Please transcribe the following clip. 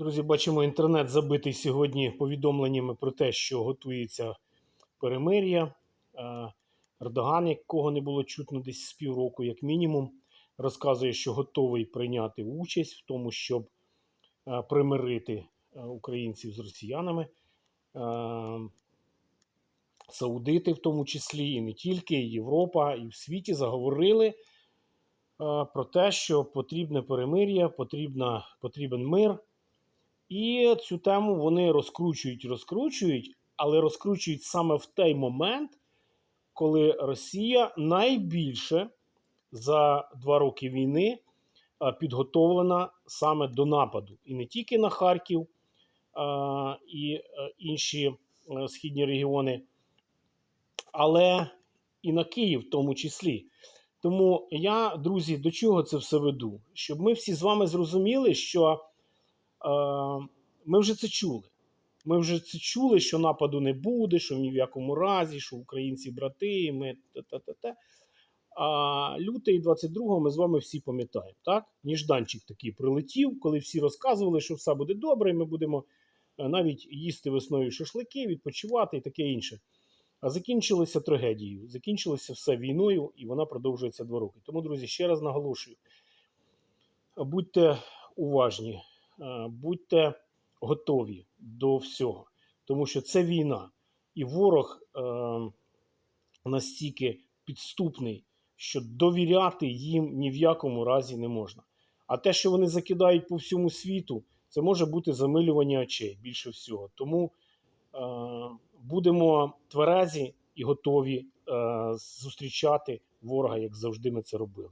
Друзі, бачимо, інтернет забитий сьогодні повідомленнями про те, що готується перемир'я. Е, Ердоган, якого не було чутно десь з півроку, як мінімум, розказує, що готовий прийняти участь в тому, щоб е, примирити е, українців з росіянами. Саудити, в тому числі, і не тільки, і Європа, і в світі заговорили про те, що потрібне перемир'я, потрібна, потрібен мир. І цю тему вони розкручують, розкручують, але розкручують саме в той момент, коли Росія найбільше за два роки війни е, підготовлена саме до нападу. І не тільки на Харків а, і е, інші е, східні регіони, але і на Київ в тому числі. Тому я, друзі, до чого це все веду? Щоб ми всі з вами зрозуміли, що е, ми вже це чули. Ми вже це чули, що нападу не буде, що ні в якому разі, що українці брати, ми та-та-та-та. А лютий 22-го ми з вами всі пам'ятаємо, так? Ніжданчик такий прилетів, коли всі розказували, що все буде добре, і ми будемо е, навіть їсти весною шашлики, відпочивати і таке інше. А закінчилося трагедією. Закінчилося все війною, і вона продовжується два роки. Тому, друзі, ще раз наголошую: будьте уважні, будьте готові до всього, тому що це війна, і ворог е, настільки підступний, що довіряти їм ні в якому разі не можна. А те, що вони закидають по всьому світу, це може бути замилювання очей більше всього. Тому е, будемо тверезі і готові е, зустрічати ворога, як завжди ми це робили.